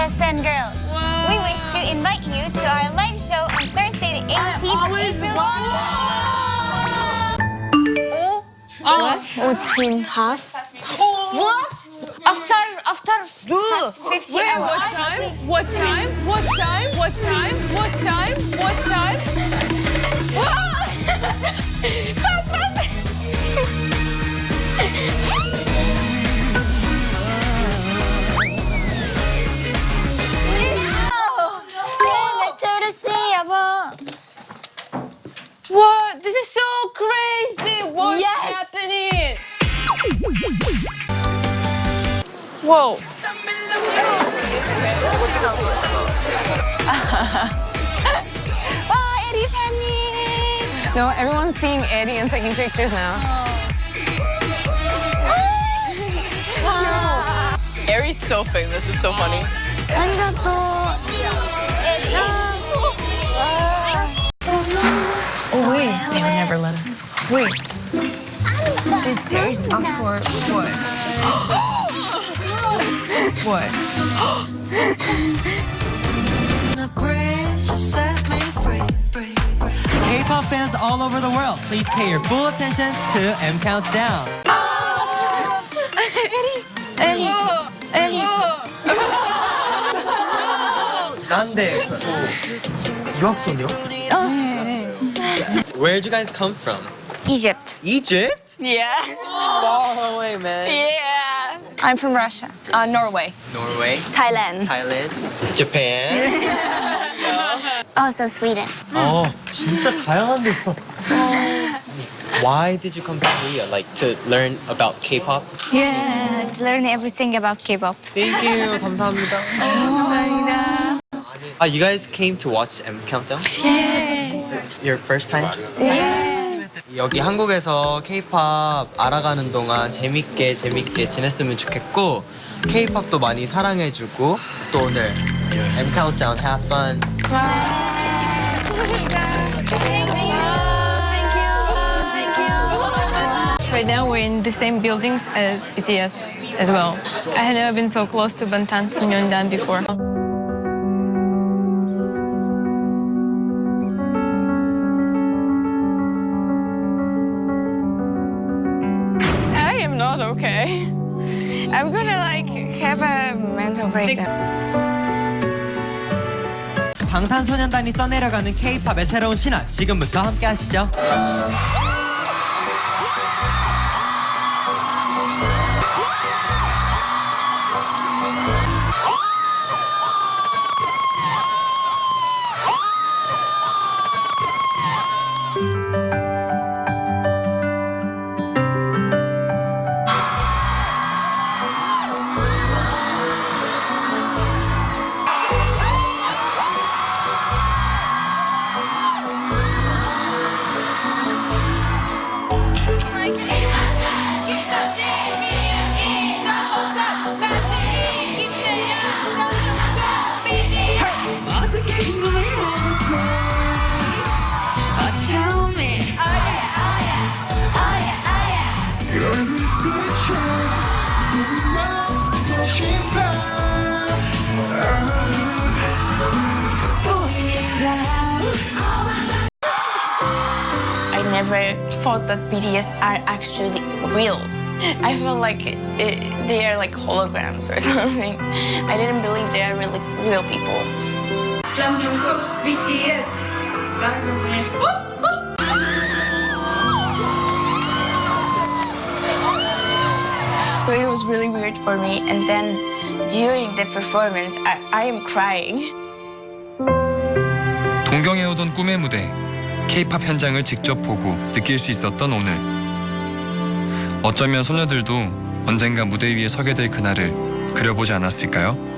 Princess and Girls. We wish to invite you to our live show on Thursday, the 18th April. Oh, team half. What? After after 50 Wait, hours. what time? What time? What time? What time? What time? What time? Pass, pass. What? This is so crazy. What's Yes. happening? Whoa. Oh, Eddie Penny. No, everyone's seeing Eddie and taking pictures now. Erie's so famous. It's so funny. あ Wait. This stairs up for what? what? K-pop fans all over the world, please pay your full attention to M Countdown. Eddie. Eddie. 난데 유학소녀? Where'd you guys come from? Egypt. Egypt? Yeah. Far away, man. Yeah. I'm from Russia. Uh, Norway. Norway, Thailand. Thailand, Japan. Also Sweden. 어, 진짜 다양한 데 있어. Why did you come to Korea? Like to learn about K-pop? Yeah, to learn everything about K-pop. Thank you. 감사합니다. Ah, you guys came to watch M Countdown? Yes. Your first time? 여기 한국에서 K-pop 알아가는 동안 재밌게 재밌게 지냈으면 좋겠고 K-pop도 많이 사랑해주고 또 오늘 M Countdown have fun. Right now we're in the same buildings as BTS as well. I had never been so close to Bantan Sunyondan before. Okay. I'm gonna like have a mental breakdown. 방탄소년단이 써내려가는 K-팝의 새로운 신화 지금부터 함께 하시죠. never thought that BTS are actually real. I felt like it, they are like holograms or something. I didn't believe they are really real people. So it was really weird for me. And then during the performance, I, I am crying. 동경해오던 꿈의 무대 K-팝 현장을 직접 보고 느낄 수 있었던 오늘 어쩌면 소녀들도 언젠가 무대 위에 서게 될 그날을 그려보지 않았을까요?